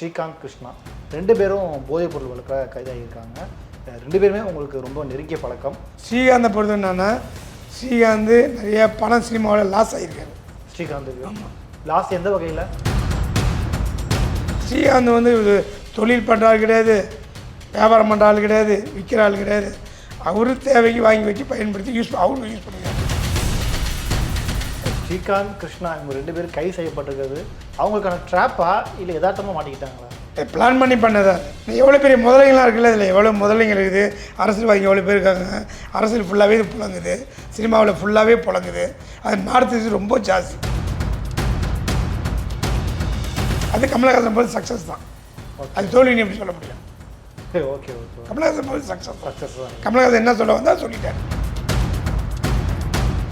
ஸ்ரீகாந்த் கிருஷ்ணா. ரெண்டு பேரும் போதைப் பொருள் வழக்கில் கைதாகியிருக்காங்க ரெண்டு பேருமே உங்களுக்கு ரொம்ப நெருங்கிய பழக்கம். ஸ்ரீகாந்தை பொறுத்த என்னன்னா ஸ்ரீகாந்த் நிறைய பணம் சினிமாவில் லாஸ் ஆகியிருக்காரு ஸ்ரீகாந்துக்கு லாஸ்ட் எந்த வகையில்? ஸ்ரீகாந்த் வந்து இது தொழில் பண்ணுற ஆள் கிடையாது. வியாபாரம் பண்ணுற ஆள் கிடையாது. விற்கிற ஆள் கிடையாது. அவரு தேவைக்கு வாங்கி வச்சு பயன்படுத்தி யூஸ் அவரும் யூஸ் பண்ணிக்கிறார். ஸ்ரீகாந்த் கிருஷ்ணா இவங்க ரெண்டு பேரும் கைது செய்யப்பட்டிருக்கிறது. அவங்களுக்கான ட்ராப்பா இல்லை யதார்த்தமாக மாட்டிக்கிட்டாங்களா? பிளான் பண்ணி பண்ணதா. எவ்வளோ பெரிய முதலைங்களாம் இருக்குல்ல இதில்? எவ்வளோ முதலைங்க இருக்குது? அரசியல்வாதிங்க எவ்வளோ பேர் இருக்காங்க? அரசியல் ஃபுல்லாகவே இது புழங்குது. சினிமாவில் ஃபுல்லாகவே புழங்குது. அது நார்த் ரொம்ப ஜாஸ்தி. அது கமலஹாசன் போது சக்ஸஸ் தான். அது தோல்வின்னு எப்படி சொல்ல முடியும்? சரி ஓகே ஓகே கமலஹாசன் போது சக்ஸஸ் சக்ஸஸ் தான். கமலஹாசன் என்ன சொல்ல வந்தால் சொல்லிட்டார்.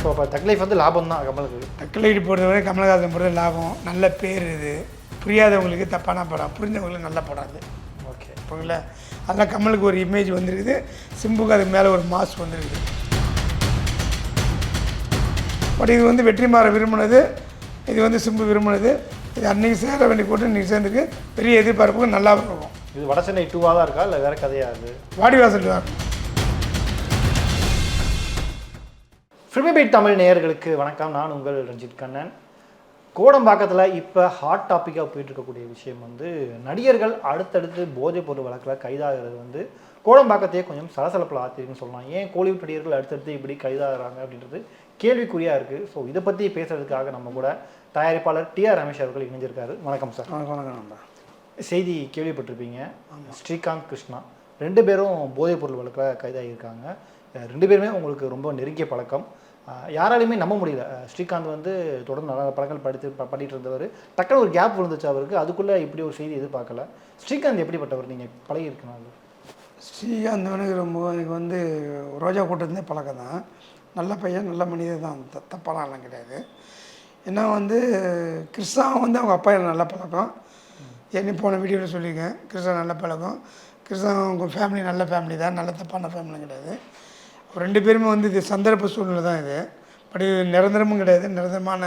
ஸோ அப்போ தக் லைஃப் வந்து லாபம் தான் கமலுக்கு. தக்கலைடு பொறுத்தவரை கமலஹாசன் பொறுத்த லாபம். நல்ல பேர் இது. புரியாதவங்களுக்கு தப்பான படம். புரிஞ்சவங்களுக்கு நல்ல படம் அது. ஓகே. இப்போங்கள அதெல்லாம் கமலுக்கு ஒரு இமேஜ் வந்திருக்குது. சிம்புக்கு அதுக்கு மேலே ஒரு மாஸ் வந்திருக்குது. பட் இது வந்து வெற்றிமாற விரும்பினது. இது வந்து சிம்பு விரும்பினது. இது அன்னைக்கு சேர வேண்டிய கூட்டம் இன்னைக்கு சேர்ந்துருக்கு. பெரிய எதிர்பார்ப்புக்கு நல்லா இருக்கும். இது வட சென்னை டூவாக தான் இருக்கா? இல்லை வேற கதையா அது? வாடிவாசல் தான். ஃபிலிமிபேட் தமிழ் நேயர்களுக்கு வணக்கம். நான் உங்கள் ரஞ்சித் கண்ணன். கோடம்பாக்கத்தில் இப்போ ஹாட் டாப்பிக்காக போயிட்டு இருக்கக்கூடிய விஷயம் வந்து நடிகர்கள் அடுத்தடுத்து போதைப் பொருள் வழக்கில் கைதாகிறது வந்து கோடம்பாக்கத்தையே கொஞ்சம் சலசலப்பில் ஆத்திருக்குன்னு சொல்லலாம். ஏன் கோலிவுட் நடிகர்கள் அடுத்தடுத்து இப்படி கைதாகிறாங்க அப்படின்றது கேள்விக்குறியாக இருக்குது ஸோ இதை பற்றி பேசுறதுக்காக நம்ம கூட தயாரிப்பாளர் டி ஆர் ரமேஷ் அவர்கள் இணைஞ்சிருக்காரு. வணக்கம் சார். வணக்கம் செய்தி கேள்விப்பட்டிருப்பீங்க. ஸ்ரீகாந்த் கிருஷ்ணா. ரெண்டு பேரும் போதைப் பொருள் வழக்கில் கைதாகியிருக்காங்க. ரெண்டு பேருமே உங்களுக்கு ரொம்ப நெருங்கிய பழக்கம். யாராலையுமே நம்ப முடியல. ஸ்ரீகாந்த் வந்து தொடர்ந்து நல்ல படங்கள் படித்து பண்ணிட்டு இருந்தவர். டக்குனு ஒரு கேப் விழுந்துச்சு அவருக்கு. அதுக்குள்ளே இப்படி ஒரு செய்தி எதிர்பார்க்கல. ஸ்ரீகாந்த் எப்படிப்பட்டவர்? நீங்கள் பழகி இருக்கணும் ஸ்ரீகாந்த் எனக்கு ரொம்ப எனக்கு வந்து ரோஜா கூட்டத்துலேருந்தே பழக்கம் தான். நல்ல பையன் நல்ல மனிதர் தான். த தப்பாலாம் எல்லாம் கிடையாது. ஏன்னா வந்து கிருஷ்ணா வந்து அவங்க அப்பா நல்ல பழக்கம். என்ன போன வீடியோவில் சொல்லியிருக்கேன். கிருஷ்ணா நல்ல பழக்கம். கிருஷ்ணா அவங்க ஃபேமிலி நல்ல ஃபேமிலி தான். நல்ல தப்பான ஃபேமிலியும் கிடையாது. ரெண்டு பேருமே வந்து இது சந்தர்ப்ப சூழ்நிலை தான் இது. பட் இது நிரந்தரமும் கிடையாது. நிரந்தரமான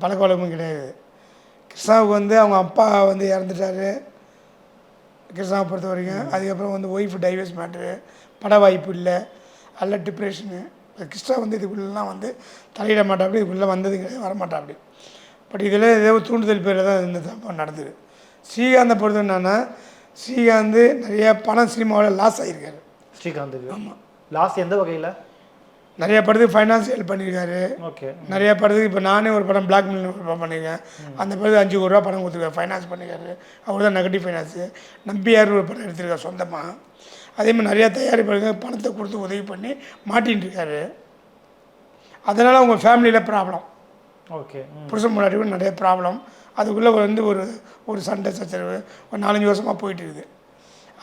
பழக்க வழக்கமும் கிடையாது. கிருஷ்ணாவுக்கு வந்து அவங்க அப்பா வந்து இறந்துட்டாரு. கிருஷ்ணாவை பொறுத்த வரைக்கும். அதுக்கப்புறம் வந்து ஒய்ஃப் டைவர்ஸ் மேட்ரு பட வாய்ப்பு இல்லை. அல்ல டிப்ரெஷனு கிருஷ்ணா வந்து இதுக்குள்ளெலாம் வந்து தலையிட மாட்டாப்படி இதுக்குள்ளே வந்தது கிடையாது வரமாட்டாப்படி பட் இதில் ஏதோ தூண்டுதல் பேரில் தான் இந்த சம்பவம் நடந்தது. ஸ்ரீகாந்தை பொறுத்த என்னன்னா ஸ்ரீகாந்த் நிறைய பணம் சினிமாவில் லாஸ் ஆகியிருக்காரு. ஸ்ரீகாந்துக்கு லாஸ்ட் எந்த வகையில்? நிறைய படத்துக்கு ஃபைனான்ஸ் ஹெல்ப் பண்ணியிருக்காரு. ஓகே நிறைய படத்துக்கு இப்போ நானே ஒரு படம் பிளாக் மில் ஒரு படம் பண்ணியிருக்கேன். அந்த படத்துக்கு அஞ்சு கோடி ரூபா படம் கொடுத்துருக்காரு. ஃபைனான்ஸ் பண்ணியிருக்காரு. அவர் தான் நெகட்டிவ் ஃபைனான்ஸு நம்பியார் ஒரு படம் எடுத்திருக்காரு சொந்தமாக அதே மாதிரி நிறையா தயாரிப்பாளர்கள் பணத்தை கொடுத்து உதவி பண்ணி மாட்டின்னு இருக்காரு. அதனால் அவங்க ஃபேமிலியில் ப்ராப்ளம் ஓகே புருஷன் முன்னாடி நிறைய ப்ராப்ளம் அதுக்குள்ளே வந்து ஒரு ஒரு சண்டை சச்சரவு. ஒரு நாலஞ்சு வருஷமாக போயிட்டு இருக்குது.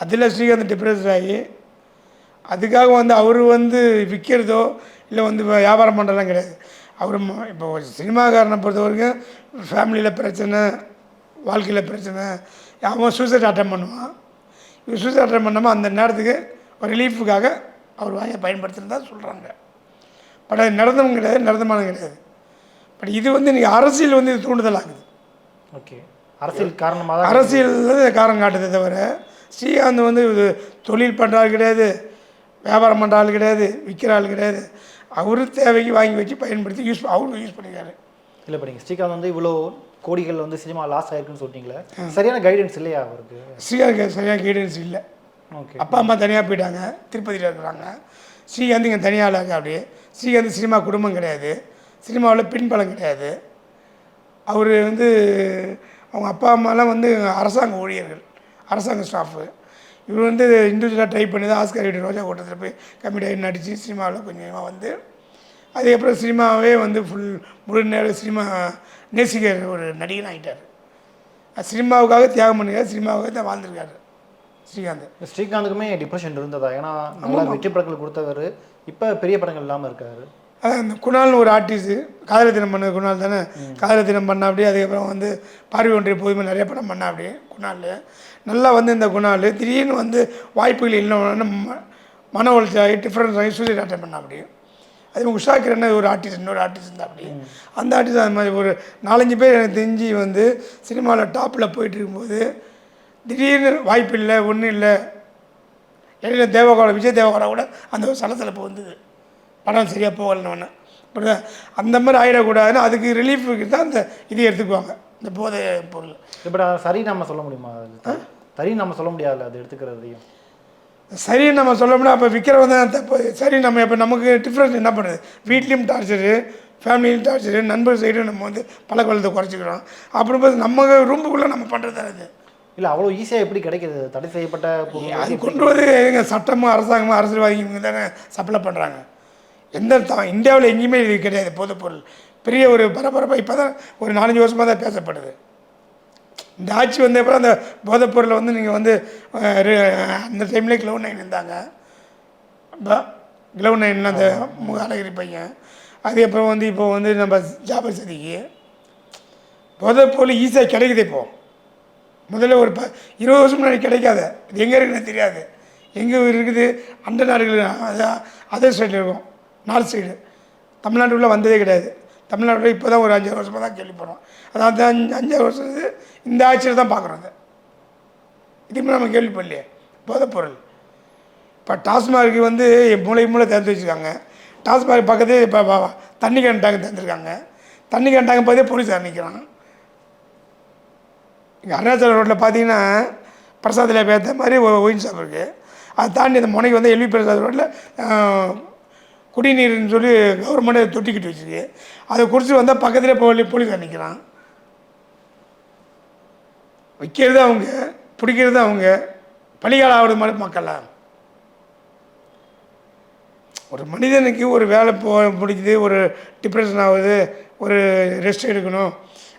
அதில் ஸ்ரீகாந்த் டிப்ரெஸ் ஆகி அதுக்காக வந்து அவர் வந்து விற்கிறதோ இல்லை வந்து வியாபாரம் பண்ணுறதுலாம் கிடையாது. அவர் இப்போ ஒரு சினிமாக்காரனை பொறுத்த வரைக்கும் ஃபேமிலியில் பிரச்சனை வாழ்க்கையில் பிரச்சனை அவன் சூசைட் அட்டன் பண்ணுவான். இவர் சூசைட் அட்டன் பண்ணாமல் அந்த நேரத்துக்கு ஒரு ரிலீஃபுக்காக அவர் வாங்கி பயன்படுத்துகிறதா சொல்கிறாங்க பட் அது நடந்தவங்க கிடையாது நடந்தமானம் கிடையாது. பட் இது வந்து இன்றைக்கி அரசியல் வந்து இது தூண்டுதல் ஆகுது ஓகே. அரசியல் காரணமாக அரசியல் காரணம் காட்டுதே தவிர ஸ்ரீகாந்த் வந்து இது தொழில் பண்ணுற ஆள் கிடையாது. வியாபாரம் பண்ணுற ஆள் கிடையாது விற்கிற ஆள் கிடையாது. அவரு தேவைக்கு வாங்கி வச்சு பயன்படுத்தி யூஸ் அவரும் யூஸ் பண்ணிக்காரு இல்லை இப்போ நீங்கள் ஸ்ரீகாந்த் வந்து இவ்வளோ கோடிகள் வந்து சினிமா லாஸ் ஆயிருக்குன்னு சொல்லிட்டீங்களே சரியான கைடன்ஸ் இல்லையா அவருக்கு? ஸ்ரீகாந்த் சரியாக கைடன்ஸ் இல்லை. ஓகே. அப்பா அம்மா தனியாக போயிட்டாங்க திருப்பதியில் இருக்கிறாங்க. ஸ்ரீகாந்த் இங்கே தனியாக இருக்க அப்படியே. ஸ்ரீகாந்த் சினிமா குடும்பம் கிடையாது. சினிமாவில் பின்பலம் கிடையாது. அவர் வந்து அவங்க அப்பா அம்மாலாம் வந்து அரசாங்க ஊழியர்கள் அரசாங்க ஸ்டாஃபு இவர் வந்து இண்டிவிஜுவலாக ட்ரை பண்ணி தான் ஆஸ்கர் வீடு ரோஜா கூட்டத்தில் போய் கமெடியாக நடித்து சினிமாவில் கொஞ்சமாக வந்து அதுக்கப்புறம் சினிமாவே வந்து ஃபுல் முழு நேரம் சினிமா நேசிக்கிற ஒரு நடிகன் ஆகிட்டார் சினிமாவுக்காக தியாகம் பண்ணிருக்காரு சினிமாவுக்காக தான் வாழ்ந்திருக்காரு ஸ்ரீகாந்த். ஸ்ரீகாந்துக்குமே டிப்ரெஷன் இருந்ததா? ஏன்னா நல்லா வெற்றி படங்கள் கொடுத்தவர் இப்போ பெரிய படங்கள் இல்லாமல் இருக்காரு. அதான் இந்த குணால்னு ஒரு ஆர்டிஸ்ட்டு காதல தினம் பண்ண குணால் தானே? காதல தினம் பண்ண அப்படியே அதுக்கப்புறம் வந்து பார்வை ஒன்றிய போதுமே நிறைய படம் பண்ண அப்படியே குணால் நல்லா வந்து இந்த குணால் திடீர்னு வந்து வாய்ப்புகள் இல்லைன்னு ம- மன உளைச்சல் ஆகி டிஃப்ரென்ஸ் ஆகி சூசைட் அட்டன் பண்ண அப்படியே. அது உஷா கிரண் ஒரு ஆர்டிஸ்ட் இன்னொரு ஆர்டிஸ்ட் இருந்தா அப்படி அந்த ஆர்டிஸ்ட் அது மாதிரி ஒரு நாலஞ்சு பேர் எனக்கு தெரிஞ்சு வந்து சினிமாவில் டாப்பில் போயிட்டு இருக்கும்போது திடீர்னு வாய்ப்பு இல்லை ஒன்றும் இல்லை. இடையில தேவகோட விஜய் தேவகோடா கூட அந்த ஒரு சலசலப்பு வந்தது. படம் சரியாக போகலன்னு புரியுதா அந்த மாதிரி ஆகிடக்கூடாதுன்னு அதுக்கு ரிலீஃபுக்கு தான் அந்த இது எடுத்துக்குவாங்க. இந்த போதை பொருள். இப்போ சரி நம்ம சொல்ல முடியுமா? சரி நம்ம சொல்ல முடியாதுல்ல அது எடுத்துக்கிறதையும். சரி நம்ம சொல்ல முடியாது அப்போ விற்கிறவங்க தான் தப்பு. சரி நம்ம இப்போ நமக்கு டிஃப்ரென்ஸ் என்ன பண்ணுறது வீட்லேயும் டார்ச்சரு ஃபேமிலியும் டார்ச்சரு நண்பர் சைடும் நம்ம வந்து பழக்கவழத்தை குறைச்சிக்கிறோம். அப்படி பார்த்து நம்ம ரூமுக்குள்ளே நம்ம பண்ணுறது அது இல்லை அவ்வளோ ஈஸியாக எப்படி கிடைக்குது? தடை செய்யப்பட்ட அது கொண்டு வந்து எங்க சட்டமும் அரசாங்கமும் அரசியல்வாதிங்க தானே சப்ளை பண்ணுறாங்க எந்த இந்தியாவில் எங்கேயுமே இது கிடையாது போதைப் பொருள் பெரிய ஒரு பரபரப்பாக இப்போ தான் ஒரு நாலஞ்சு வருஷமாக தான் பேசப்படுது. இந்த ஆட்சி வந்த அப்புறம் அந்த போதைப் பொருளை வந்து நீங்கள் வந்து அந்த டைம்லேயே க்ளவு நைன் இருந்தாங்க. க்ளவு நைன் அந்த மு- அழகிரி பையன். அதுக்கப்புறம் வந்து இப்போ வந்து நம்ம ஜாபர் சதிக்கு. போதைப் பொருள் ஈஸியாக கிடைக்குது இப்போ. முதல்ல ஒரு ப இருபது வருஷம் முன்னாடி கிடைக்காது. இது எங்கே இருக்குன்னு தெரியாது. எங்கே இருக்குது? அண்ட நாடுகள் அதான் அதர் சைடில் இருக்கும். நார்த் சைடு தமிழ்நாட்டுக்குள்ளே வந்ததே கிடையாது. தமிழ்நாட்டில் இப்போ தான் ஒரு அஞ்சாறு வருஷமாக தான் கேள்விப்படுறோம். அதாவது அஞ்சு அஞ்சாறு வருஷம் இந்த ஆட்சியில் தான் பார்க்குறோம் அதை இதுமே நம்ம கேள்விப்படலையே போதைப்பொருள். இப்போ டாஸ்மார்க்கு வந்து மூளை மூளை திறந்து வச்சுருக்காங்க. டாஸ்மார்க் பக்கத்து இப்போ தண்ணி கேன் டேங்க் திறந்துருக்காங்க. தண்ணி கேன் டேங்க் பார்த்தே போலீஸார் நிற்கிறான் இங்கே அருணாச்சல ரோட்டில் பார்த்தீங்கன்னா பிரசாதத்தில் பேத்த மாதிரி ஒரு ஒயின் ஷாப் இருக்குது அதை தாண்டி அந்த முனைக்கு வந்து எல்வி பிரசாத் ரோட்டில் குடிநீர்னு சொல்லி கவர்மெண்ட்டை தொட்டிக்கிட்டு வச்சுருக்கு. அதை குடிச்சு வந்தால் பக்கத்துலேயே போலி போலீஸார் நிற்கிறான் வைக்கிறது அவங்க பிடிக்கிறது அவங்க பலிகால ஆகுறது மாதிரி மக்களா? ஒரு மனிதனுக்கு ஒரு வேலை போ பிடிக்குது ஒரு டிப்ரெஷன் ஆகுது ஒரு ரெஸ்ட் எடுக்கணும்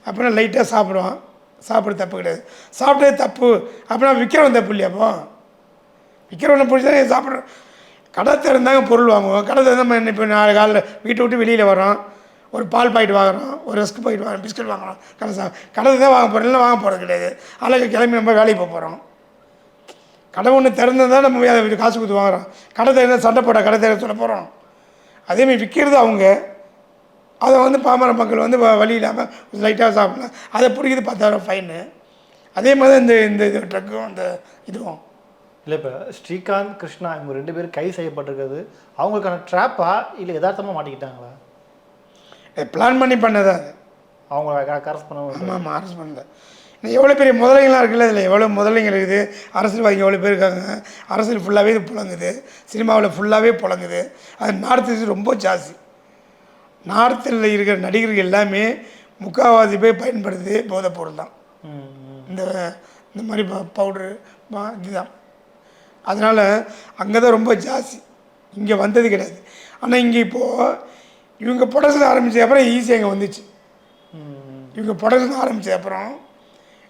அப்படின்னா லைட்டாக சாப்பிடுவான். சாப்பிட தப்பு கிடையாது. சாப்பிட்டது தப்பு அப்படின்னா விற்கிறவன் தப்பு இல்லையாப்போ விற்கிறவனை பிடிச்சா சாப்பிட்ற. கடை திறந்தாங்க பொருள் வாங்குவோம். கடை திறந்தால் நம்ம என்ன இப்போ நாலு காலையில் வீட்டை விட்டு வெளியில் வரோம் ஒரு பால் பாக்கெட் வாங்குறோம் ஒரு ரஸ்க் பாக்கெட் வாங்குறோம் பிஸ்கட் வாங்குறோம். கடை சா கடை தான் வாங்க போகிறோம் இல்லை வாங்க போகிறது கிடையாது. அழகு கிளம்பி நம்ம வேலைக்கு போக போகிறோம் கடை ஒன்று திறந்தா நம்ம அதை காசு கொடுத்து வாங்குறோம். கடை திறந்தா சண்டை போட்டால் கடை திறந்து சொல்ல போகிறோம் அதேமாதிரி விற்கிறது அவங்க. அதை வந்து பாமர மக்கள் வந்து வ- வழி இல்லாமல் லைட்டாக சாப்பிடலாம் அதை பிடிக்கிது பத்தாயிரம் ஃபைனு அதே மாதிரி தான் இந்த இந்த இது ட்ரக்கும் அந்த இதுவும். இல்லை இப்போ ஸ்ரீகாந்த் கிருஷ்ணா இவங்க ரெண்டு பேரும் கை செய்யப்பட்டிருக்கிறது. அவங்களுக்கான ட்ராப்பா இல்லை யதார்த்தமாக மாட்டிக்கிட்டாங்களா? பிளான் பண்ணி பண்ணதா. அது அவங்க கரஸ் பண்ண ஆமாம் ஆமாம் அரசு பண்ணல. இன்னும் எவ்வளோ பெரிய முதலைங்களாம் இருக்குல்ல இதில்? எவ்வளோ முதலைங்க இருக்குது? அரசியல்வாதிங்க எவ்வளோ பேர் இருக்காங்க? அரசியல் ஃபுல்லாகவே இது புழங்குது சினிமாவில் ஃபுல்லாகவே புழங்குது அது நார்த்து ரொம்ப ஜாஸ்தி. நார்த்தில் இருக்கிற நடிகர்கள் எல்லாமே முக்கால்வாசி பேர் பயன்படுத்துது போதைப் பொருள் தான். இந்த இந்த மாதிரி பவுட்ரு இதுதான். அதனால் அங்கே தான் ரொம்ப ஜாஸ்தி. இங்கே வந்தது கிடையாது. ஆனால் இங்கே இப்போது இவங்க ப்ரொடக்ஷன் ஆரம்பித்த அப்புறம் ஈஸியாக இங்கே வந்துச்சு. இவங்க ப்ரொடக்ஷன் ஆரம்பித்த அப்புறம்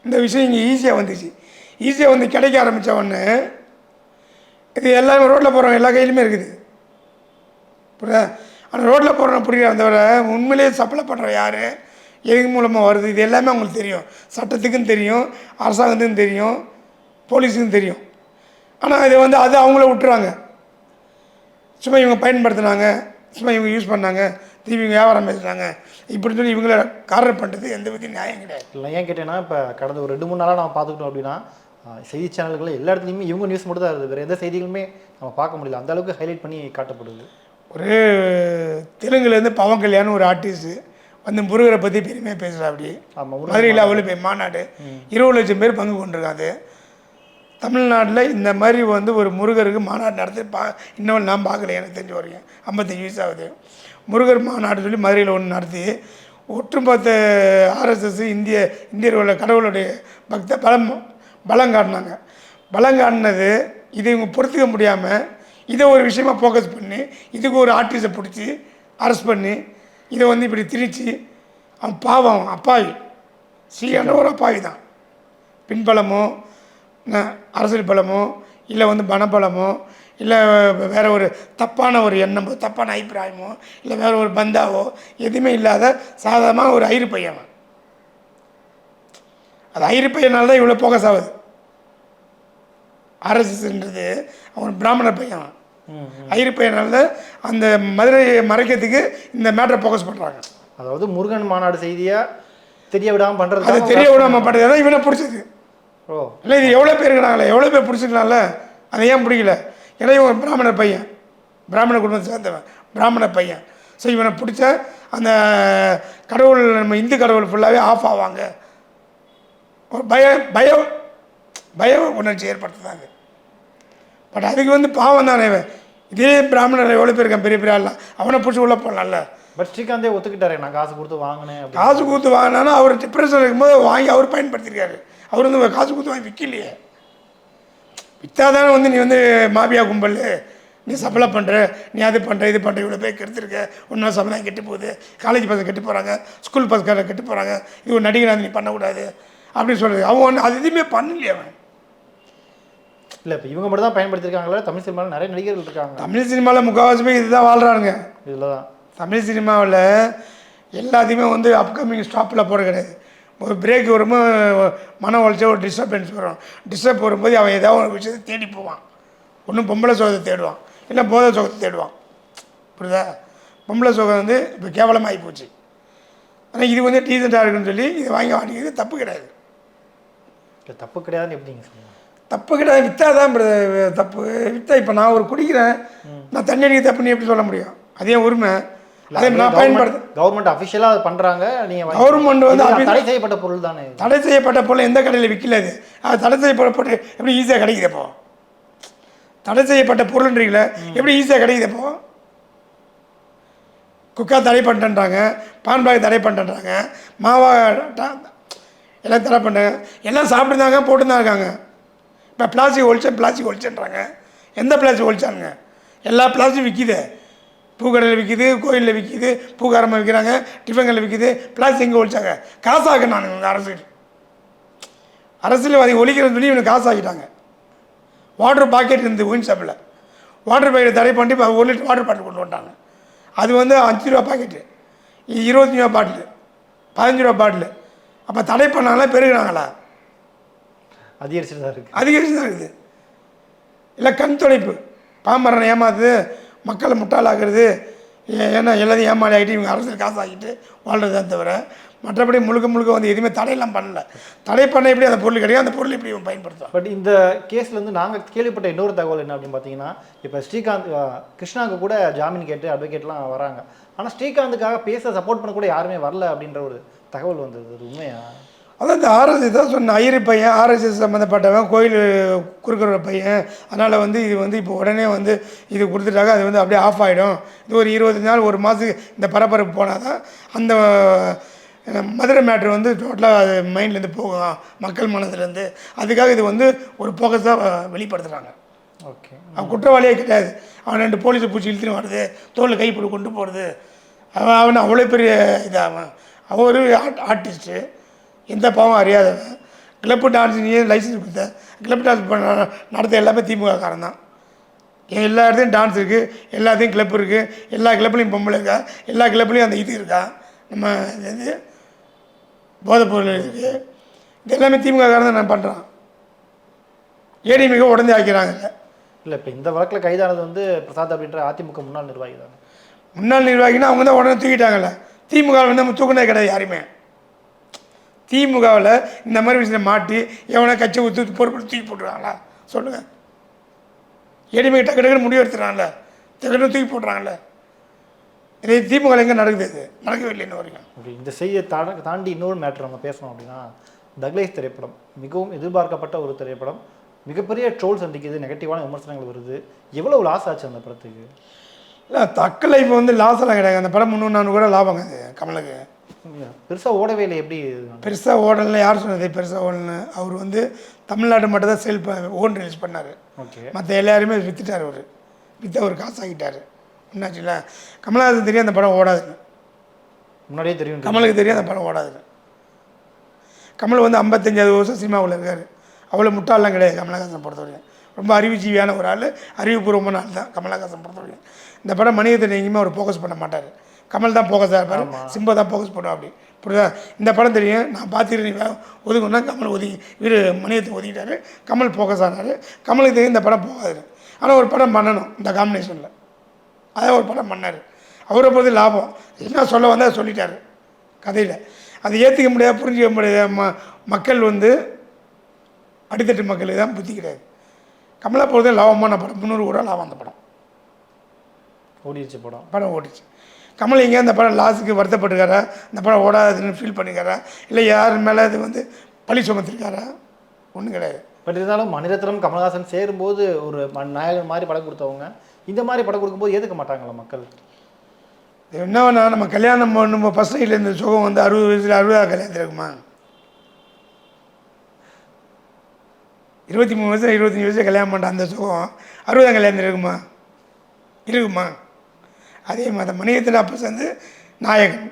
இந்த விஷயம் இங்கே ஈஸியாக வந்துச்சு. ஈஸியாக வந்து கிடைக்க ஆரம்பித்த ஒன்று இது எல்லாமே ரோட்டில் போகிறவங்க எல்லா கையிலுமே இருக்குது. புரியுதா? ஆனால் ரோட்டில் போகிறவங்க பிடிக்கிற தவிர உண்மையிலேயே சப்ளை பண்ணுற யார்? எது மூலமாக வருது? இது எல்லாமே அவங்களுக்கு தெரியும். சட்டத்துக்கும் தெரியும் அரசாங்கத்துக்கும் தெரியும் போலீஸுக்கும் தெரியும். ஆனால் இதை வந்து அது அவங்கள விட்டுறாங்க. சும்மா இவங்க பயன்படுத்துனாங்க. சும்மா இவங்க யூஸ் பண்ணாங்க திருப்பி இவங்க வியாபாரம் பேசுனாங்க இப்படி சொல்லி இவங்கள காரணம் பண்ணுறது எந்த வித நியாயம் கிடையாது. இல்லை ஏன் கேட்டேன்னா இப்போ கடந்த ஒரு ரெண்டு மூணு நாளாக நம்ம பார்த்துக்கிட்டோம் அப்படின்னா செய்தி சேனல்கள் எல்லா இடத்துலையுமே இவங்க நியூஸ் மட்டும் தான் இருக்குது. வேறு எந்த செய்திகளுமே நம்ம பார்க்க முடியல. அந்த அளவுக்கு ஹைலைட் பண்ணி காட்டப்படுது. ஒரு தெலுங்குலேருந்து பவன் கல்யாணம் ஒரு ஆர்டிஸ்ட்டு வந்து முருகரை பற்றி பெருமையாக பேசுகிறா அப்படி மதுரையில் அவ்வளோ பேர் மாநாடு. இருபது லட்சம் பேர் பங்கு கொண்டிருக்காது தமிழ்நாட்டில் இந்த மாதிரி வந்து ஒரு முருகருக்கு மாநாடு நடத்தி பா இன்னும் நான் பார்க்கல எனக்கு தெரிஞ்ச வரைக்கும் ஐம்பத்தஞ்சு வயசு ஆகுது முருகர் மாநாடு சொல்லி மதுரையில் ஒன்று நடத்தி ஒட்டுமொத்த ஆர்எஸ்எஸ் இந்திய இந்தியர்களோட கடவுளுடைய பக்த பலம் பலம் காட்டினாங்க. பலம் காட்டினது இதை இவங்க பொறுத்துக்க முடியாமல் இதை ஒரு விஷயமா ஃபோக்கஸ் பண்ணி இதுக்கு ஒரு ஆர்டிஸ்ட்டை பிடிச்சி அரெஸ்ட் பண்ணி இதை வந்து இப்படி திரிச்சு அவன் பாவம் அவன் அப்பாவி. ஸ்ரீகண்ட ஒரு அப்பாவி தான் பின்பலமும் அரசியல் பலமோ இல்லை வந்து பணபலமோ இல்லை வேற ஒரு தப்பான ஒரு எண்ணமோ தப்பான அபிப்பிராயமோ இல்லை வேற ஒரு பந்தாவோ எதுவுமே இல்லாத சாதாரணமாக ஒரு ஐரு பையன். அது ஐரு பையனால தான் இவ்வளோ ஃபோக்கஸ் ஆகுது ஆர்எஸ்எஸ்ன்றது அவன் பிராமண பையன் ஐரு பையனால தான் அந்த மதுரையை மறைக்கிறதுக்கு இந்த மேட்டரை ஃபோக்கஸ் பண்ணுறாங்க அதாவது முருகன் மாநாடு செய்தியை தெரிய விடாமல் அது பண்ணுறது தெரிய விடாம பண்ணுறது இவனை பிடிச்சது. இல்லை இது எவ்வளோ பேர் இருக்கிறாங்களே? எவ்வளோ பேர் பிடிச்சிக்கலாம்ல அதை ஏன் பிடிக்கல? ஏன்னா இவன் ஒரு பிராமண பையன். பிராமண குடும்பத்தை சேர்ந்தவன். பிராமண பையன். ஸோ இவனை பிடிச்ச அந்த கடவுள் நம்ம இந்து கடவுள் ஃபுல்லாகவே ஆஃப் ஆவாங்க. ஒரு பய பயம் பய உணர்ச்சி ஏற்படுத்துதாங்க பட் அதுக்கு வந்து பாவம் தானே இவன். இதே பிராமணர் எவ்வளோ பேர் இருக்கான் பெரிய பெரிய ஆள்லாம். அவனை பிடிச்சி உள்ளே போடலாம்ல. பட் ஸ்ரீகாந்தே ஒத்துக்கிட்டாரு நான் காசு கொடுத்து வாங்கினேன் காசு கொடுத்து வாங்கினாலும் அவர் டிப்ரெஷன் இருக்கும்போது வாங்கி அவர் பயன்படுத்தியிருக்காரு. அவர் வந்து காசு கொடுத்து வாங்கி விற்கலையே விற்றாதானே வந்து நீ வந்து மாபியா கும்பல். நீ சபலை பண்ணுற நீ அது பண்ணுற இது பண்ணுற இவ்வளோ பேர் கெடுத்துருக்க. ஒன்றா சமுதாயம் கெட்டு போகுது. காலேஜ் பசங்க கெட்டு போகிறாங்க ஸ்கூல் பசங்க கெட்டு போகிறாங்க இது ஒரு நடிகராக நீ பண்ணக்கூடாது. அப்படின்னு சொல்கிறது அவன் ஒன்று அது எதுவுமே பண்ணலையே அவன். இல்லை இப்போ இவங்க மட்டும் தான் பயன்படுத்திருக்காங்களா தமிழ் சினிமாவில் நிறைய நடிகர்கள் இருக்காங்க. தமிழ் சினிமாவில் முக்கால்வாசி இதுதான் வாழ்கிறானுங்க இதில் தான் தமிழ் சினிமாவில் எல்லாத்தையுமே வந்து அப்கமிங் ஸ்டாப்பில் போட கிடையாது. ஒரு பிரேக் வரும்போது மன உழைச்ச ஒரு டிஸ்டர்பன்ஸ் வரும். டிஸ்டர்ப் வரும்போது அவன் ஏதாவது ஒரு விஷயத்தை தேடி போவான். ஒன்றும் பொம்பளை சோகத்தை தேடுவான். இல்லை போதை சோகத்தை தேடுவான். புரியுதா? பொம்பளை சோகம் வந்து இப்போ கேவலமாகி போச்சு. ஆனால் இது வந்து டீசெண்டாக இருக்குன்னு சொல்லி இதை வாங்கி வாங்கிக்கிறது தப்பு கிடையாது. தப்பு கிடையாதுன்னு எப்படி நீங்கள் சொல்லுங்கள் தப்பு கிடையாது. விற்றா தான் தப்பு. விற்றா இப்போ நான் ஒரு குடிக்கிறேன். நான் தண்ணி அடிக்க தப்புன்னு எப்படி சொல்ல முடியும்? அதே உரிமை. கவர்மெண்ட் அஃபிஷியலாக அதை பண்ணுறாங்க நீங்கள் Government வந்து தடை செய்யப்பட்ட பொருள் தானே. தடை செய்யப்பட்ட பொருள் எந்த கடையில் விற்கல அது அது தடை செய்யப்பட்ட பொருள் எப்படி ஈஸியாக கிடைக்குது அப்போ? தடை செய்யப்பட்ட பொருள்ன்றீங்களே எப்படி ஈஸியாக கிடைக்குது அப்போ? குக்கா தடை பண்ணிட்டேன்றாங்க பான்பாக் தடை பண்ணிட்டேன்றாங்க மாவா எல்லாம் தடை பண்ணாங்க எல்லாம் சாப்பிட்டுருந்தாங்க போட்டுதான் இருக்காங்க. இப்போ பிளாஸ்டிக் ஒழிச்சேன் பிளாஸ்டிக் ஒழிச்சேன்றாங்க. எந்த பிளாஸ்டிக் ஒழிச்சானுங்க? எல்லா பிளாஸ்டிக் விற்கிது பூக்கடையில் விற்கிது கோயிலில் விற்கிது பூக்காரமாக விற்கிறாங்க டிஃபன்களில் விற்கிது பிளாஸ்டிக் எங்கே ஒழிச்சாங்க? காசாக்குனானுங்க இவங்க அரசியல் அரசியல்வாதி ஒழிக்கிறன்னு சொல்லி இவனுக்கு காசாக்கிட்டாங்க. வாட்டர் பாக்கெட் இருந்தது ஒயின் ஷாப்பில் வாட்டர் பாக்கெட் தடை பண்ணி இப்போ ஒரு லிட்டர் வாட்டர் பாட்டில் கொண்டு வந்துட்டாங்க. அது வந்து அஞ்சு ரூபா பாக்கெட்டு இது இருபத்தஞ்சி ரூபா பாட்டில் பதினஞ்சு ரூபா பாட்டில் அப்போ தடை பண்ணாங்களா பெருகினாங்களா? அதிகரிச்சுட்டு தான் இருக்குது அதிகரிச்சு தான் இருக்குது. இல்லை கண் துடைப்பு பாமரனை ஏமாத்துது. மக்களை முட்டாளாக்குறது. ஏ- ஏன்னா எல்லாத்தையும் ஏமாடி ஆகிட்டு இவங்க அரசியல் காசு ஆகிட்டு தவிர மற்றபடி முழுக்க முழுக்க வந்து எதுவுமே தடையெல்லாம் பண்ணல. தடை பண்ண எப்படி அந்த பொருள் கிடையாது அந்த பொருள் எப்படி பயன்படுத்தும் பட் இந்த கேஸில் இருந்து நாங்கள் கேள்விப்பட்ட இன்னொரு தகவல் என்ன அப்படின்னு பார்த்தீங்கன்னா இப்போ ஸ்ரீகாந்த் கிருஷ்ணாவுக்கு கூட ஜாமீன் கேட்டு அட்வொகேட்லாம் வராங்க. ஆனால் ஸ்ரீகாந்துக்காக பேச சப்போர்ட் பண்ண கூட யாருமே வரல அப்படின்ற ஒரு தகவல் வந்தது. உண்மையா? அதான் இந்த ஆர்எஸ்எஸ் தான் சொன்ன ஐயர் பையன் ஆர்எஸ்எஸ் சம்மந்தப்பட்டவன் கோயில் குறுக்கிற பையன். அதனால் வந்து இது வந்து இப்போ உடனே வந்து இது கொடுத்துட்டாங்க. அது வந்து அப்படியே ஆஃப் ஆகிடும் இது ஒரு இருபத்தஞ்சு நாள் ஒரு மாதத்துக்கு இந்த பரபரப்பு போனால் தான் அந்த மதுரை மேட்ரு வந்து டோட்டலாக அது மைண்ட்லேருந்து போகும். மக்கள் மனதுலேருந்து அதுக்காக இது வந்து ஒரு ஃபோக்கஸாக வெளிப்படுத்துகிறாங்க ஓகே. அவன் குற்றவாளியே கிடையாது. அவன் ரெண்டு போலீஸை பூச்சி இழுத்துன்னு வருது. தோளில் கைப்பிடி கொண்டு போகிறது அவன் அவன் அவ்வளோ பெரிய இது அவன் ஒரு ஆர்ட் ஆர்டிஸ்ட்டு எந்த பாவம் அறியாதவன். கிளப்பு டான்ஸ் நீ லைசன்ஸ் கொடுத்த. கிளப் டான்ஸ் பண்ண நடத்த எல்லாமே திமுக காரன் தான் எல்லா இடத்துலையும் டான்ஸ் இருக்குது எல்லாத்தையும் கிளப் இருக்குது எல்லா கிளப்லையும் பொம்பளை இருக்கா? எல்லா கிளப்லையும் அந்த இது இருக்கா? நம்ம இது போதைப் பொருள் இருக்குது இது எல்லாமே திமுக காரன் தான் நான் பண்ணுறான் ஏடிமிக உடனே ஆக்கிறாங்க இல்லை இப்போ இந்த வழக்கில் கைதானது வந்து பிரசாத் அப்படின்ற அதிமுக முன்னாள் நிர்வாகி தானே முன்னாள் நிர்வாகினா அவங்க தான் உடனே தூக்கிட்டாங்கல்ல. திமுக வந்து நம்ம தூக்கினே கிடையாது யாருமே. திமுகவில் இந்த மாதிரி விஷயத்தை மாட்டி எவனை கட்சி ஊற்றி பொறுப்பு தூக்கி போட்டுருவாங்களா? சொல்லுங்கள் எடிமை டக்கு டக்குன்னு முடிவு எடுத்துறாங்கல்ல டக்குன்னு தூக்கி போட்டுறாங்கல்ல. இது திமுக எங்கே நடக்குது இது? நடக்கவே இல்லை இன்ன வரைக்கும். அப்படி இந்த செய்தியை தா தாண்டி இன்னொரு மேட்ரு நம்ம பேசணும் அப்படின்னா தக்லேஷ் திரைப்படம். மிகவும் எதிர்பார்க்கப்பட்ட ஒரு திரைப்படம். மிகப்பெரிய ட்ரோல் சந்திக்குது நெகட்டிவான விமர்சனங்கள் வருது. எவ்வளவு லாஸ் ஆச்சு அந்த படத்துக்கு? இல்லை தக்கலை இப்போ வந்து லாஸெல்லாம் கிடையாது. அந்த படம் முந்நூறு நானூறு கூட லாபங்க அது கமலுக்கு. பெருசா ஓடவே இல்லை எப்படி? பெருசாக ஓடல யார் சொன்னது? பெருசாக ஓடலன்னு அவர் வந்து தமிழ்நாடு மட்டும் தான் செல் ஓன் ரிலீஸ் பண்ணார். ஓகே. மற்ற எல்லாருமே வித்துட்டார் அவர். விற்று அவர் காசாக்கிட்டார் என்னாச்சுல கமலஹாசன் தெரியும் அந்த படம் ஓடாதுன்னு. முன்னாடியே தெரியும் கமலுக்கு தெரியும் அந்த படம் ஓடாதுன்னு. கமல் வந்து ஐம்பத்தஞ்சாவது வருஷம் சினிமாவில் இருக்கார். அவ்வளோ முட்டாள்லாம் கிடையாது கமலஹாசன் பொறுத்தவரைக்கும். ரொம்ப அறிவுஜீவியான ஒரு ஆள். அறிவுபூர்வமான ஆள் தான் கமலஹாசன் பொறுத்தவரைக்கும். இந்த படம் மணியத்தில் எங்கேயுமே அவர் ஃபோக்கஸ் பண்ண மாட்டார். கமல் தான் ஃபோக்கஸாக இருப்பார் சிம்பா தான் ஃபோக்கஸ் பண்ணுவா அப்படி. புரியுதா? இந்த படம் தெரியும். நான் பார்த்துக்கிறேன் ஒதுக்குன்னா கமல் ஒதுங்கி இவர் மணியத்தை ஒதுக்கிட்டாரு. கமல் ஃபோக்கஸ் ஆனார். கமலுக்கு தெரியும் இந்த படம் போகாது ஆனால் ஒரு படம் பண்ணணும் இந்த காம்பினேஷனில் அதான் ஒரு படம் பண்ணார். அவரை பொறுத்து லாபம். என்ன சொல்ல வந்தால் சொல்லிட்டாரு. கதையில். அதை ஏற்றுக்க முடியாது புரிஞ்சிக்க முடியாத. ம மக்கள் வந்து அடித்தட்டு மக்களுக்கு தான் புத்தி கிடையாது. கமலா பொறுத்த லாபமான படம். முந்நூறு கூட லாபம் அந்த படம். ஓடிடுச்சு படம். படம் ஓடிச்சு கமல் எங்கேயா அந்த படம் லாஸுக்கு வருத்தப்பட்டுக்காரா இந்த படம் ஓடாதுன்னு ஃபீல் பண்ணிக்காரா இல்லை யார் மேலே அது வந்து பழி சுமத்திருக்காரா? ஒன்றும் கிடையாது. பட் இருந்தாலும் மணிரத்னம் கமல்ஹாசன் சேரும்போது ஒரு நாயகன் மாதிரி படம் கொடுத்தவங்க இந்த மாதிரி படம் கொடுக்கும்போது ஏற்றுக்க மாட்டாங்களா மக்கள்? இது என்ன வேணா நம்ம கல்யாணம் நம்ம ஃபஸ்ட் நைட்டில் இந்த சுகம் வந்து அறுபது வயசில் அறுபதாவது கல்யாணத்தில் இருக்குமா? இருபத்தி மூணு வயசுல இருபத்தஞ்சி வயசுல கல்யாணம் பண்ணுற அந்த சுகம் அறுபதாம் கல்யாணத்தில் இருக்குமா? இருக்குமா? அதே மாதிரி மணியத்தில் அப்போ சேர்ந்து நாயகன்.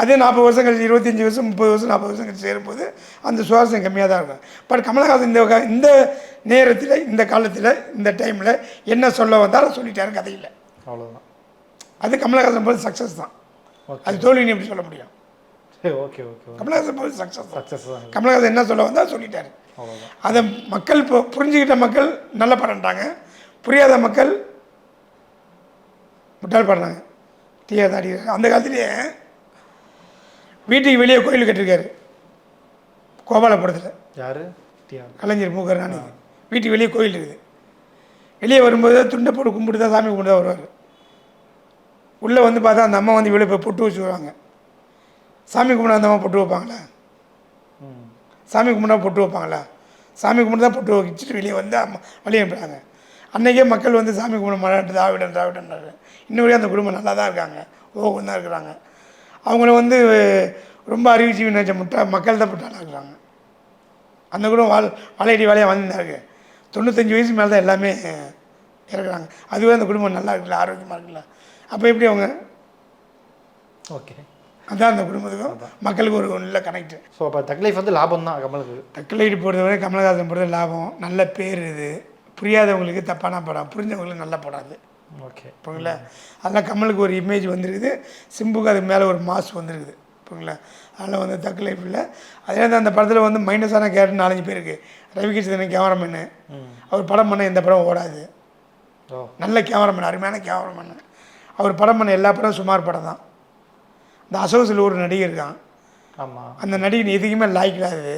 அதே நாற்பது வருஷம் கழிச்சு இருபத்தஞ்சி வருஷம் முப்பது வருஷம் நாற்பது வருஷம் கழிச்சு சேரும்போது அந்த சுவாரஸ்யம் கம்மியாக தான் இருக்கும். பட் கமலஹாசன் இந்த இந்த நேரத்தில் இந்த காலத்தில் இந்த டைமில் என்ன சொல்ல வந்தாலும் சொல்லிட்டாரு கதையில். அவ்வளோதான் அது கமலஹாசன் போது சக்ஸஸ் தான். அது தோல்வின்னு எப்படி சொல்ல முடியும்? ஓகே ஓகே கமலஹாசன் போது சக்ஸஸ் சக்ஸஸ் தான். கமலஹாசன் என்ன சொல்ல வந்தால் சொல்லிட்டாரு. அதை மக்கள் இப்போ புரிஞ்சுக்கிட்ட மக்கள் நல்ல படம்ட்டாங்க புரியாத மக்கள் முட்டாள் படுறாங்க. தீயா தாடி. அந்த காலத்துலேயே வீட்டுக்கு வெளியே கோயில் கட்டிருக்காரு கோபாலபுரத்தில். யாரு? கலைஞர் மூக்கர் ராணி வீட்டுக்கு வெளியே கோயில் இருக்குது. வெளியே வரும்போது துண்டை போட்டு கும்பிட்டு தான் சாமி கும்பிட்டு தான் வருவார். உள்ளே வந்து பார்த்தா அந்த அம்மா வந்து வெளியே போய் பொட்டு வச்சுருவாங்க சாமி கும்பிட அந்த அம்மா பொட்டு வைப்பாங்களா? சாமி கும்பிட்டா பொட்டு வைப்பாங்களா? சாமி கும்பிட்டு தான் பொட்டு வச்சுட்டு வெளியே வந்து அம்மா வழி அனுப்புகிறாங்க அன்றைக்கே மக்கள் வந்து சாமி கும்பிட மாட்டாட்டு திராவிடன் திராவிடன்றாரு இன்ன வரையும் அந்த குடும்பம் நல்லா தான் இருக்காங்க. ஓகம் தான் இருக்கிறாங்க. அவங்கள வந்து ரொம்ப அறிவிச்சு நினைச்ச முட்டா மக்கள் தான் முட்டாளாக இருக்கிறாங்க. அந்த குடும்பம் வாழ் வாழையடி வாழையாக வாழ்ந்துருந்தாங்க தொண்ணூத்தஞ்சு வயசு மேலே தான் எல்லாமே இறக்குறாங்க. அதுவே அந்த குடும்பம் நல்லா இருக்குல்ல ஆரோக்கியமாக இருக்குல்ல. அப்போ எப்படி அவங்க? ஓகே. அதான் அந்த குடும்பத்துக்கும் மக்களுக்கும் ஒரு நல்ல கனெக்ட் ஸோ அப்போ தக்லைஃப் வந்து லாபம் தான் கமலுக்கு. தக்கலைட்டு பொறுத்தவரை கமலஹாசன் பொறுத்த லாபம். நல்ல பேர் இது. புரியாதவங்களுக்கு தப்பான படம் புரிஞ்சவங்களுக்கு நல்ல படம் அது. ஓகே. இப்போங்களா அதெல்லாம் கமலுக்கு ஒரு இமேஜ் வந்திருக்குது. சிம்புக்கு அதுக்கு மேலே ஒரு மாஸ் வந்திருக்குது. இப்போங்களா அதனால் வந்து தக்க லைஃப்பில் அதே தான் அந்த படத்தில் வந்து மைனஸான கேரக்டர் நாலஞ்சு பேர் இருக்குது ரவிகிருஷ்ணன் கேமராமேனு அவர் படம் பண்ண எந்த படம் ஓடாது. நல்ல கேமராமேன் அருமையான கேமராமேன் அவர் படம் பண்ண எல்லா படம் சுமார் படம் தான். இந்த அசோசில் ஒரு நடிகர் இருக்கான். ஆமாம் அந்த நடிகன் எதுக்குமே லாய்க்கிடாது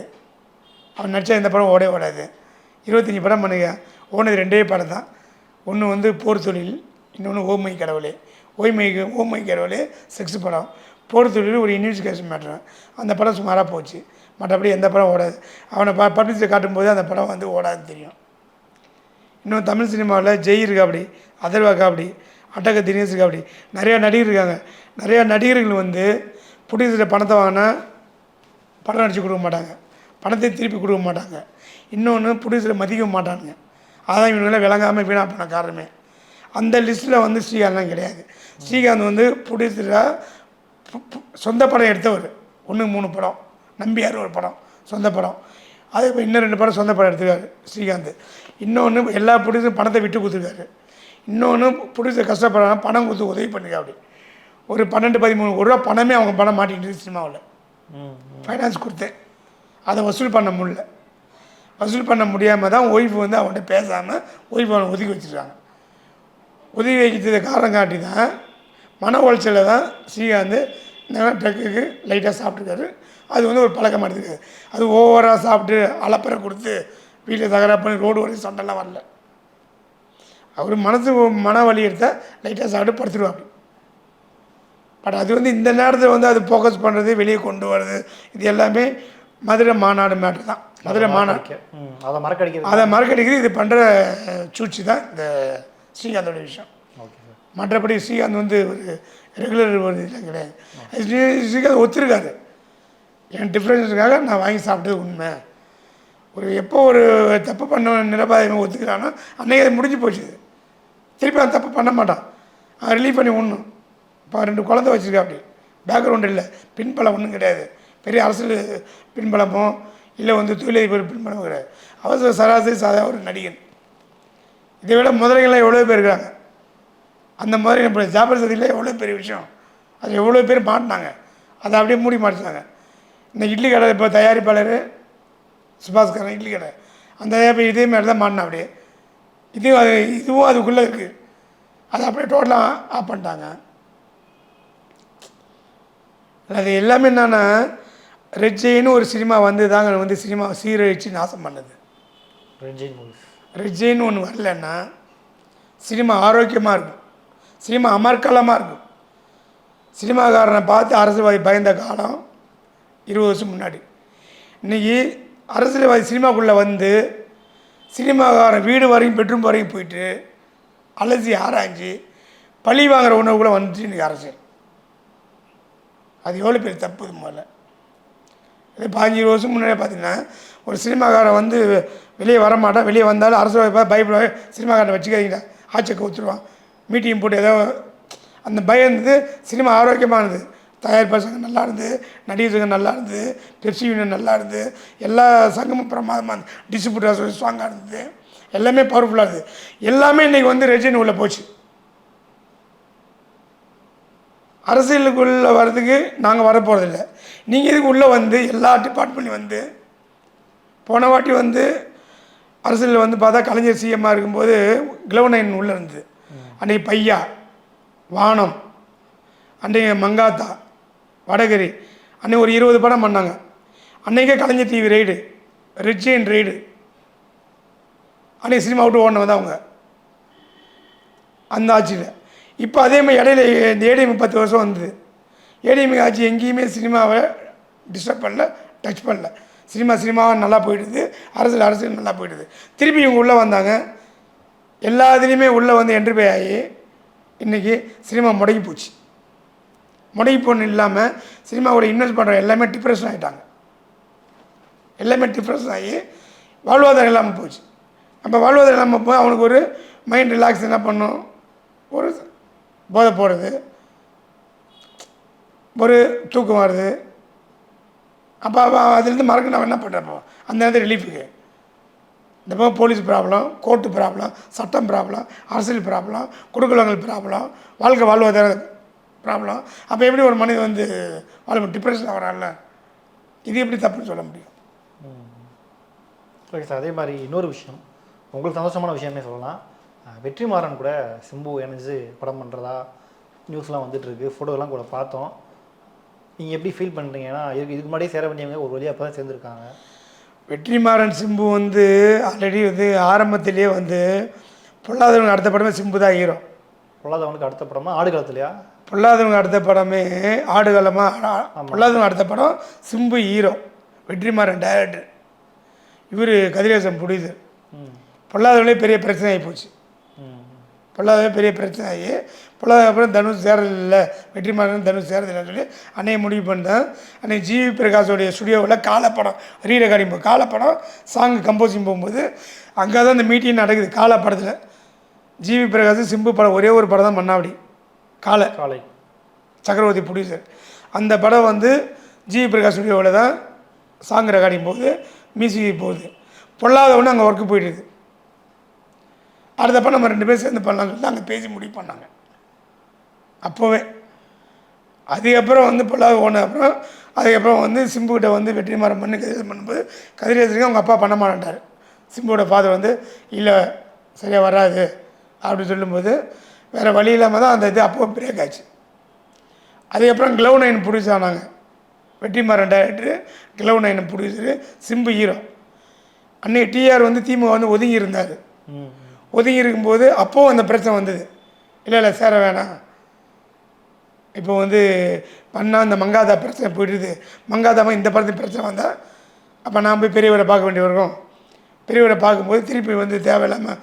அவன் நடித்தா எந்த படம் ஓடவே ஓடாது. இருபத்தஞ்சி படம் பண்ணுங்க. ஓனது ரெண்டே படம் தான். ஒன்று வந்து போர் தொழில் இன்னொன்று ஓமை கடவுளே. ஓய்மை ஓமை கடவுளே செக்ஸ் படம். போர் தொழில் ஒரு இன்வெஸ்டிகேஷன் மேட்ரு அந்த படம் சுமாராக போச்சு. மற்றபடி எந்த படம் ஓடாது. அவனை ப பப்ளிசிட்டி காட்டும்போது அந்த படம் வந்து ஓடாதுன்னு தெரியும். இன்னும் தமிழ் சினிமாவில் ஜெய் இருக்கா அப்படி அதர்வா காப்படி அட்டக தினேஷ் இருக்கா அப்படி நிறையா நடிகர் இருக்காங்க. நிறையா நடிகர்கள் வந்து ப்ரொடியூசர் பணத்தை வாங்கினா படம் நடிச்சு கொடுக்க மாட்டாங்க. பணத்தை திருப்பி கொடுக்க மாட்டாங்க. இன்னொன்று ப்ரொடியூசரை மதிக்க மாட்டானுங்க. அதான் இவங்களாம் விளங்காமல் வீணாக போன காரணமே. அந்த லிஸ்ட்டில் வந்து ஸ்ரீகாந்த்லாம் கிடையாது. ஸ்ரீகாந்த் வந்து ப்ரொடியூசராக சொந்த படம் எடுத்தவர். ஒன்று மூணு படம். நம்பியார் ஒரு படம் சொந்த படம். அதே இப்போ இன்னும் ரெண்டு படம் சொந்த படம் எடுத்துக்காரு ஸ்ரீகாந்த். இன்னொன்று எல்லா ப்ரொடியூசரும் பணத்தை விட்டு கொடுத்துருக்காரு. இன்னொன்று ப்ரொடியூசர் கஷ்டப்படுறாங்க பணம் கொடுத்து உதவி பண்ணிருக்கா அப்படி. ஒரு பன்னெண்டு பதிமூணு கோடி ரூபா பணமே அவங்க பணம் மாட்டிக்கிட்டு சினிமாவில். ஃபைனான்ஸ் கொடுத்தேன் அதை வசூல் பண்ண முடியல. வசூல் பண்ண முடியாமல் தான் ஒய்ஃப் வந்து அவன்கிட்ட பேசாமல் ஒய்ஃப் அவனை ஒதுக்கி வச்சுருக்காங்க. ஒதுக்கி வைக்கிறதுக்கு காரணம் காட்டி தான் மன உளைச்சலில் தான் ஸ்ரீகாந்த் இந்த ட்ரக்குக்கு லைட்டாக சாப்பிட்ருக்காரு அது வந்து ஒரு பழக்கமாக எடுத்துக்காது. அது ஓவராக சாப்பிட்டு அலப்பறை கொடுத்து வீட்டில் தகராறு பண்ணி ரோடு வரைக்கும் சண்டைலாம் வரல. அவர் மனசு மன வலி எடுத்தால் லைட்டாக சாப்பிட்டு படுத்துருவாப்படி பட் அது வந்து இந்த நேரத்தில் வந்து அது ஃபோக்கஸ் பண்ணுறது வெளியே கொண்டு வர்றது இது எல்லாமே மதுரை மாநாடு மேட்ரு தான். மதுரை மாநாடு. அதை மறக்கடிக்கிறது. அதை மறக்கடிக்கிறது இது பண்ணுற சூழ்ச்சி தான் இந்த ஸ்ரீகாந்தோட விஷயம். மற்றபடி ஸ்ரீகாந்த் வந்து ஒரு ரெகுலர் ஒரு இதெல்லாம் கிடையாது ஸ்ரீ- ஸ்ரீகாந்த் ஒத்துருக்காரு என் டிஃப்ரென்ஸுக்காக நான் வாங்கி சாப்பிட்டது உண்மை. ஒரு எப்போ ஒரு தப்பு பண்ண நிரபாயமாக ஒத்துக்கிறானோ அன்னைக்கு அது முடிஞ்சு போச்சு திருப்பி அந்த தப்பு பண்ண மாட்டான். அவன் ரிலீவ் பண்ணி உண்ணும். இப்போ ரெண்டு குழந்தை வச்சுருக்கா அப்படி. பேக்ரவுண்ட் இல்லை. பின்பலம் ஒன்றும் கிடையாது. பெரிய அரசியல் பின்பலமோ இல்லை வந்து தொழிலதிபர் பின்பலமோ கிடையாது. அவசர சராசரி சாதா ஒரு நடிகன். இதை விட முதலைகள்லாம் எவ்வளோ பேர் இருக்காங்க? அந்த மாதிரி நம்ம ஜாபர் சதியில் எவ்வளோ பெரிய விஷயம்? அது எவ்வளோ பேர் மாட்டினாங்க? அதை அப்படியே மூடி மாட்டினாங்க. இந்த இட்லி கடை இப்போ தயாரிப்பாளர் சுபாஷ்காரன் இட்லி கடை. அந்த இதே மாதிரி தான் மாட்டினா அப்படியே. இதுவும் அது இதுவும் அதுக்குள்ளே இருக்குது அதை அப்படியே டோட்டலாக ஆஃப் பண்ணிட்டாங்க. அது எல்லாமே என்னென்னா ரெட்ஜைன்னு ஒரு சினிமா வந்து தாங்க வந்து சினிமாவை சீரழித்து நாசம் பண்ணது. ரஞ்சின் மூவிஸ். ரிஜின்னு ஒன்று வரலன்னா சினிமா ஆரோக்கியமாக இருக்கும். சினிமா அமர்க்கலமாக இருக்கும். சினிமாக்காரனை பார்த்து அரசியல்வாதி பயந்த காலம் இருபது வருஷம் முன்னாடி. இன்றைக்கி அரசியல்வாதி சினிமாக்குள்ளே வந்து சினிமாக்காரன் வீடு வரையும் பெட்ரூம் வரையும் போயிட்டு அலசி ஆராய்ஞ்சு பழி வாங்குற உணவு கூட வந்துச்சு இன்றைக்கி அரசியல். அது எவ்வளோ பெரிய தப்பு முதல்ல. இதே பாஞ்சு இருபது வருஷம் முன்னாடி பார்த்தீங்கன்னா ஒரு சினிமாக்காரன் வந்து வெளியே வரமாட்டான். வெளியே வந்தாலும் அரசு பயப்பட சினிமாக்காரனை வச்சுக்காதீங்க ஆட்சியை கவுத்துருவான். மீட்டிங் போட்டு ஏதோ அந்த பயம் இருந்தது. சினிமா ஆரோக்கியமானது. தயாரிப்பாளர் சங்கம் நல்லா இருந்தது. நடிகர் சங்கம் நல்லா இருந்தது. பெப்சி யூனியன் நல்லா இருந்தது. எல்லா சங்கமும் பிரமாதமாக இருந்தது. டிஸ்ட்ரிபியூட்டர் ஸ்ட்ராங்காக இருந்தது. எல்லாமே பவர்ஃபுல்லாக இருந்தது. எல்லாமே இன்றைக்கி வந்து ரெஜின் உள்ளே போச்சு. அரசியலுக்குள்ளே வர்றதுக்கு நாங்கள் வரப்போகிறதில்லை நீங்கள் இதுக்கு உள்ளே வந்து எல்லா டிபார்ட்மெண்ட்லையும் வந்து? போன வாட்டி வந்து அரசியலில் வந்து பார்த்தா கலைஞர் சிஎம்மாக இருக்கும்போது கிளவனைன் உள்ளே இருந்தது. அன்றைக்கி பையா வானம் அன்றைக்கு மங்காத்தா வடகரி அன்றைக்கி ஒரு இருபது படம் பண்ணாங்க. அன்றைக்கே Kalaignar TV raid resign raid அன்றைக்கி சினிமா விட்டு ஓடினவங்க தான் அவங்க. அந்த ஆட்சியில். இப்போ அதே மாதிரி இடையில இந்த ஏடிஎம் பத்து வருஷம் வந்தது. ஏடிஎம்கே ஆட்சி எங்கேயுமே சினிமாவை டிஸ்டர்ப் பண்ணல டச் பண்ணல. சினிமா சினிமாவாக நல்லா போயிடுது அரசியல் அரசியல் நல்லா போயிடுது திருப்பி இவங்க உள்ளே வந்தாங்க. எல்லா இதுலேயுமே உள்ளே வந்து என்ட்ரி பே ஆகி இன்றைக்கி சினிமா முடங்கி போச்சு. முடங்கி போன இல்லாமல் சினிமாவோட இன்வெஸ்ட் பண்ணுற எல்லாமே டிப்ரெஷன் ஆகிட்டாங்க எல்லாமே டிப்ரெஷன் ஆகி வாழ்வாதாரம் இல்லாமல் போச்சு. அப்போ வாழ்வாதாரம் இல்லாமல் போய் அவனுக்கு ஒரு மைண்ட் ரிலாக்ஸ் என்ன பண்ணும்? ஒரு போதை போடுறது. ஒரு தூக்கம் வருது. அப்போ அப்போ அதுலேருந்து மறக்க நம்ம என்ன பண்ணுறப்போ அந்த நேரத்தில் ரிலீஃபுக்கு இந்த மாதிரி போலீஸ் ப்ராப்ளம் கோர்ட்டு ப்ராப்ளம் சட்டம் ப்ராப்ளம் அரசியல் ப்ராப்ளம் குடுக்கலங்கள் ப்ராப்ளம் வாழ்க்கை வாழ்வாதார ப்ராப்ளம் அப்போ எப்படி ஒரு மனிதன் வந்து வாழ்க்கை டிப்ரெஷன் ஆகிறான்ல இது எப்படி தப்புன்னு சொல்ல முடியும்? ஓகே சார் அதே மாதிரி இன்னொரு விஷயம். உங்களுக்கு சந்தோஷமான விஷயம்னே சொல்லலாம். வெற்றிமாறன் கூட சிம்பு இணைஞ்சு படம் பண்ணுறதா நியூஸ்லாம் வந்துட்டுருக்கு ஃபோட்டோலாம் கூட பார்த்தோம். நீங்கள் எப்படி ஃபீல் பண்ணுறீங்க ஏன்னா இதுக்கு இதுக்கு முன்னாடியே சேர வேண்டியவங்க ஒரு வழியாக அப்போ தான் சேர்ந்துருக்காங்க. வெற்றிமாறன் சிம்பு வந்து ஆல்ரெடி வந்து ஆரம்பத்திலேயே வந்து பொல்லாதவங்க அடுத்த படமே சிம்பு தான் ஹீரோ பொல்லாதவனுக்கு அடுத்த படமா? ஆடுகளத்துலையா பொல்லாதவங்க அடுத்த படமே ஆடுகளமாக பொல்லாதவங்க அடுத்த படம் சிம்பு ஹீரோ வெற்றிமாறன் டைரக்டர் இவர் கதிரேசன் ம். பொல்லாதவங்களே பெரிய பிரச்சனை ஆகி போச்சு. பொல்லாதவே பெரிய பிரச்சனை ஆகி பொல்லாத அப்புறம் தனுஷ் சேரதில்லை வெற்றிமாறன் தனுஷ் சேரதில்லைன்னு சொல்லி அன்னையை முடிவு பண்ணேன் அன்னைக்கு ஜிவி பிரகாஷோடைய ஸ்டுடியோவில் காலப்படம் ரீ ரெக்கார்டிங் காலப்படம் சாங் கம்போசிங் போகும்போது அங்கே தான் இந்த மீட்டிங் நடக்குது காலப்படத்தில் ஜிவி பிரகாஷ் சிம்பு படம் ஒரே ஒரு படம் தான் பண்ணாப்படி காலை. காலை. சக்கரவர்த்தி ப்ரொடியூசர் அந்த படம் வந்து ஜி பிரகாஷ் ஸ்டுடியோவில் தான் சாங் ரெக்கார்டிங் போகுது மியூசிக் போகுது. பொல்லாதவொன்னு அங்கே ஒர்க்கு போயிடுது அடுத்த நம்ம ரெண்டு பேரும் சேர்ந்து பண்ணலாம்னு சொல்லி அங்கே பேசி முடிவு பண்ணாங்க. அப்போவே. அதுக்கப்புறம் வந்து பொல்லாத ஓன அப்புறம் அதுக்கப்புறம் வந்து சிம்புக்கிட்ட வந்து வெற்றிமாறன் பண்ணி கதிரேசன் பண்ணும்போது கதிரேசனுக்கு அவங்க அப்பா பண்ண மாட்டார் சிம்புவோட ஃபாதர் வந்து இல்லை சரியாக வராது அப்படின்னு சொல்லும்போது வேறு வழி இல்லாமல் தான் அந்த இது அப்போ பிரேக் ஆச்சு. அதுக்கப்புறம் க்ளவ் நைன் ப்ரொடியூஸ் ஆனாங்க. Vetrimaaran director cloud nine producer Simbu hero அன்னைக்கு டிஆர் வந்து திமுக வந்து ஒதுங்கி இருந்தார். ம். ஒதுங்கி இருக்கும்போது அப்போவும் அந்த பிரச்சனை வந்தது. இல்லை இல்லை சேர வேணாம். இப்போ வந்து பண்ணால் அந்த மங்காதா பிரச்சனை போயிடுது. மங்காதாமா இந்த படத்து பிரச்சனை வந்தால் அப்போ நான் போய் பெரியவரை பார்க்க வேண்டி வரும் பெரியவரை பார்க்கும்போது திருப்பி வந்து தேவையில்லாமல்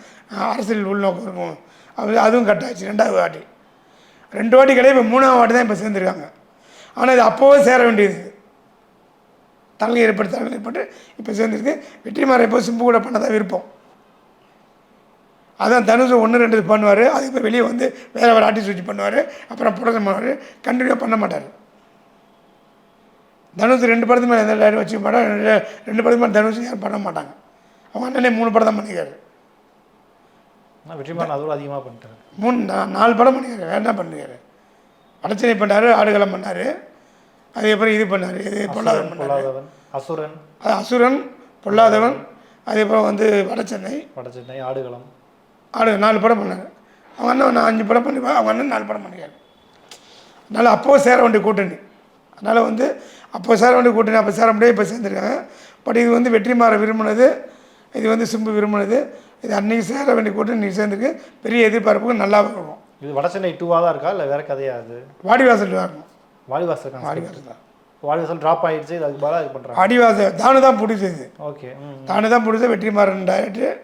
அரசியல் உள்நோக்கம் இருக்கும். அது அதுவும் கட்டாச்சு ரெண்டாவது வாட்டி. ரெண்டு வாட்டி கிடையாது இப்போ மூணாவது வாட்டி தான் இப்போ சேர்ந்துருக்காங்க. ஆனால் இது அப்போவே சேர வேண்டியது. தலைமை ஏற்பட்டு தலைமை ஏற்பட்டு இப்போ சேர்ந்துருக்கு. வெற்றிமாறன் இப்போ சிம்பு கூட பண்ணதான் விருப்பம். அதான் தனுஷ் ஒன்று ரெண்டு பண்ணுவார். அதுக்கப்புறம் வெளியே வந்து வேறு வேறு ஆர்டிஸ்ட் வச்சு பண்ணுவார். அப்புறம் ப்ரொடக்ஷன் பண்ணுவார். கண்டினியூவாக பண்ண மாட்டார். தனுஷ் ரெண்டு படத்து மேலே எந்த டைரக்டர் வச்சுக்க மாட்டார். ரெண்டு ரெண்டு படத்து மேலே தனுஷ் யாரும் பண்ண மாட்டாங்க. அவங்க அண்ணனே மூணு படம் தான் பண்ணிக்காரு வெற்றிமாறன் அதோட அதிகமாக பண்ணிட்டாரு. மூணு நாலு படம் பண்ணிக்காரு வேண்டாம் பண்ணிக்காரு வடச்சனை பண்ணார் ஆடுகளம் பண்ணார். அதுக்கப்புறம் இது பண்ணார். இது பொல்லாதவன் பண்ணார். பொல்லாதவன் அசுரன். அது அசுரன் பொல்லாதவன். அதுக்கப்புறம் வந்து வடச்சென்னை வடச்சென்னை ஆடுகளம். ஆடு நாலு படம் பண்ணார் அவங்க அண்ணன் நான் அஞ்சு படம் பண்ணி அவங்க அண்ணன் நாலு படம் பண்ணிக்காரு அதனால் அப்போது சேர வேண்டிய கூட்டணி. அதனால் வந்து அப்போ சேர வேண்டிய கூட்டணி அப்போ சேர முடியாது இப்போ சேர்ந்துருக்காங்க. பட் இது வந்து வெற்றிமாற விரும்பினது இது வந்து சிம்பு விரும்பினது. இது அன்னைக்கு சேர வேண்டிய கூட்டம் இன்னைக்கு சேர்ந்துருக்கு. பெரிய எதிர்பார்ப்புக்கு நல்லா இருக்கும் இது வடசென்னை டூவாக தான் இருக்கா? இல்லை வேற கதையா அது? வாடிவாசல் இருக்கும். வாலிவாசல் வாடிவாசல் தான். வாலிவாசல் ட்ராப் ஆயிடுச்சு இது அதுக்கு பதிலாக இது பண்ணுறாங்க வாடிவாசல் தானு தான் பிடிச்சது. ஓகே. தானு தான் பிடிச்ச வெற்றிமாறன் டைரக்டர்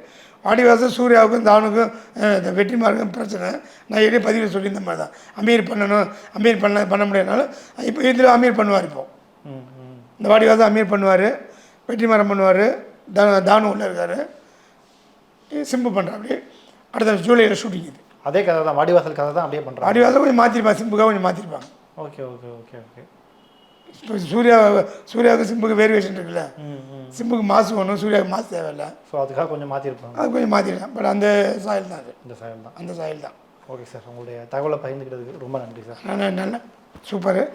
வாடிவாசல் சூர்யாவுக்கும் தானுக்கும் இந்த வெற்றிமாறனுக்கும் பிரச்சனை. நான் ஏற்கனவே பதிவில் சொல்லியிருந்த மாதிரி தான். அமீர் பண்ணணும் அமீர் பண்ண பண்ண முடியாதனால இப்போ இதில் அமீர் பண்ணுவார் இப்போ. இந்த வாடிவாசல் அமீர் பண்ணுவார் வெற்றிமாறன் பண்ணுவார் தானு தானு உள்ள இருக்கார். சிம்பு பண்ணுறாப்படி அடுத்த ஜூலையில் ஷூட்டிங் இது. அதே கதை தான் வாடிவாசல் கதை தான் அப்படியே பண்ணுறாங்க வாடிவாசல் கொஞ்சம் மாற்றிருப்பாங்க சிம்புக்காக கொஞ்சம் மாற்றிருப்பாங்க ஓகே ஓகே ஓகே ஓகே. இப்போ சூர்யா சூர்யாவுக்கு சிம்புக்கு வேரியேஷன் இருக்குல்ல. சிம்புக்கு மாசு வேணும் சூர்யாவுக்கு மாசு தேவையில்லை. ஸோ அதுக்காக கொஞ்சம் மாற்றிருப்பாங்க அது கொஞ்சம் மாற்றிடலாம் பட் அந்த சாயல் தான் அது. இந்த சாயல் தான். அந்த சாயல் தான். ஓகே சார் உங்களுடைய தகவலை பகிர்ந்துக்கிட்டதுக்கு ரொம்ப நன்றி சார் நல்ல சூப்பரு.